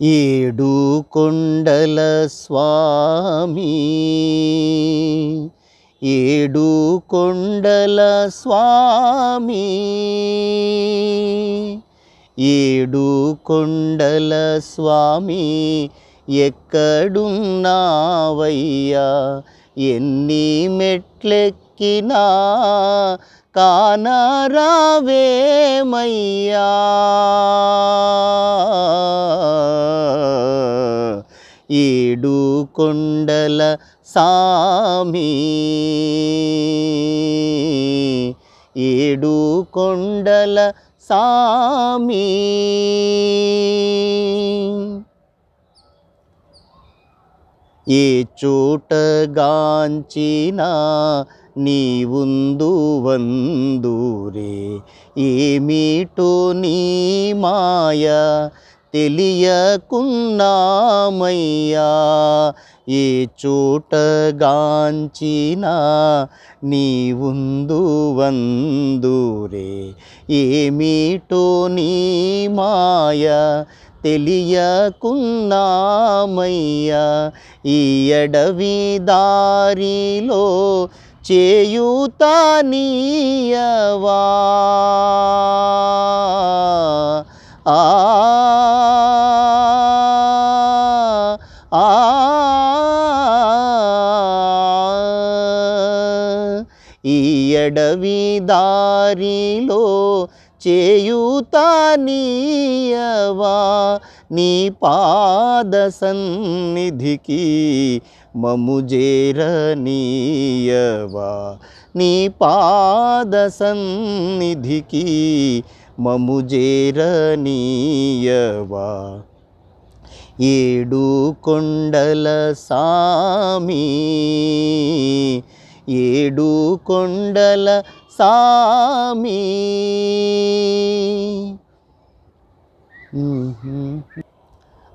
ఏడు కొండల స్వామి ఏడు కొండల స్వామి ఏడు కొండల స్వామి ఎక్కడున్నావయ్యా? ఎన్ని మెట్లెక్కినా కానరావేమయ్యా? ఈడు కొండల సామి ఏడు కొండల సామి. ఏ చోటగాంచినా నీవుందు వందూరే ఏమిటో నీ మాయ తెలియకున్నామయ్యా. ఏ చోటగాంచినా నీవుందు వందూరే ఏమిటో నీ మాయ తెలియకున్నామయ్యా. ఈ అడవి దారిలో చేయుతానీయవా ఆ ఈ అడవి దారిలో చేయుతానీయవా? నీ పాద సన్నిధికి మము చేరనీయవా? నీ పాద సన్నిధికి మము చేరనీయవా? ఏడు కొండల సామి ఏడు కొండల సామి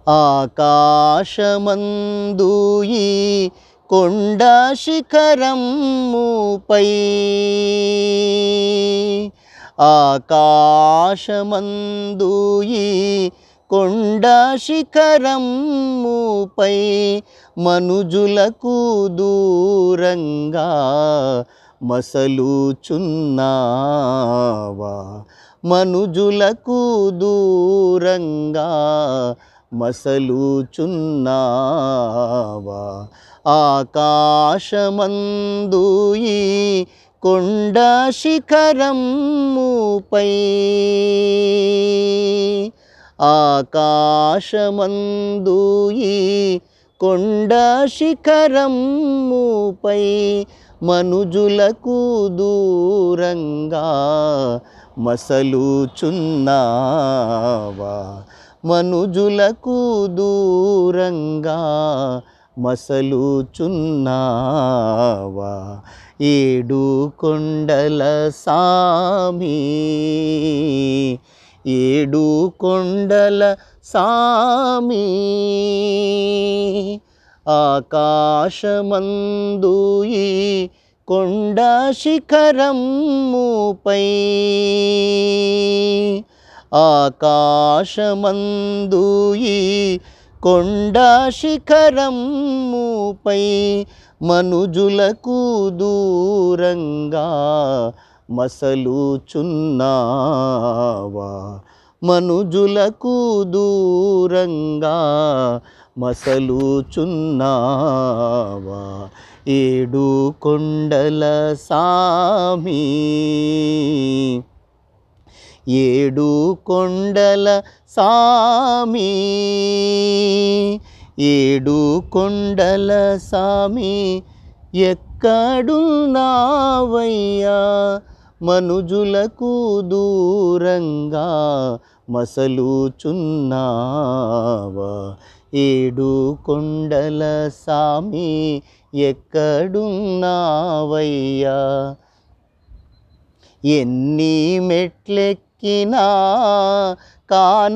ఆకాశమందు ఈ కొండ శిఖరముపై ఆకాశమందు ఈ కొండ శిఖరముపై మనుజులకు దూరంగా మసలుచున్నావా? మనుజులకు దూరంగా మసలుచున్నావా? ఆకాశమందు ఈ కొండ శిఖరముపై ఆకాశమందు ఈ కొండ శిఖరముపై మనుజులకు దూరంగా మసలుచున్నావా? మనుజులకు దూరంగా మసలుచున్నావా? ఏడు కొండల సామి ఏడు కొండల సామి ఆకాశమందు ఈ కొండ శిఖరముపై ఆకాశమందు ఈ కొండ శిఖరముపై మనుజులకు దూరంగా మసలుచున్నావా? మనుజులకు దూరంగా మసలుచున్నావా? ఏడు కొండల సామి ఏడు కొండల సామి. ఏడు కొండల సామి ఎక్కడున్నావయ్యా? మనుజులకు దూరంగా మసలుచున్నావా? ఏడు కొండల సామి ఎక్కడున్నావయ్యా? ఎన్ని మెట్లెక్కినా కానారావేమయ్యా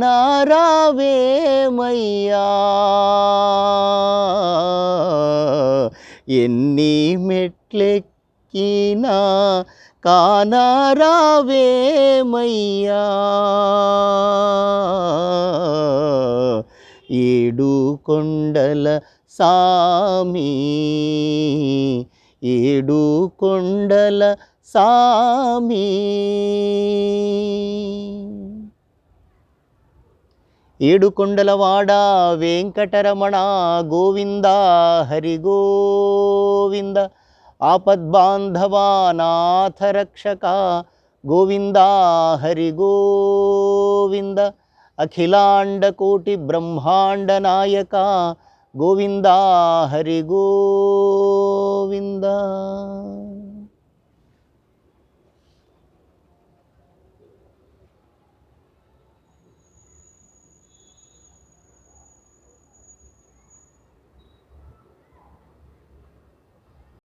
ఎన్ని మెట్లెక్కినా కానారావేమయ్యా ఏడు కొండల సామి ఏడు కొండల సామి ఏడు కొండలవాడ వెంకటరమణ గోవింద హరి గోవింద ఆపద్బాంధవా నాథ రక్షక గోవింద హరి గోవింద అఖిలాండ కోటి In the.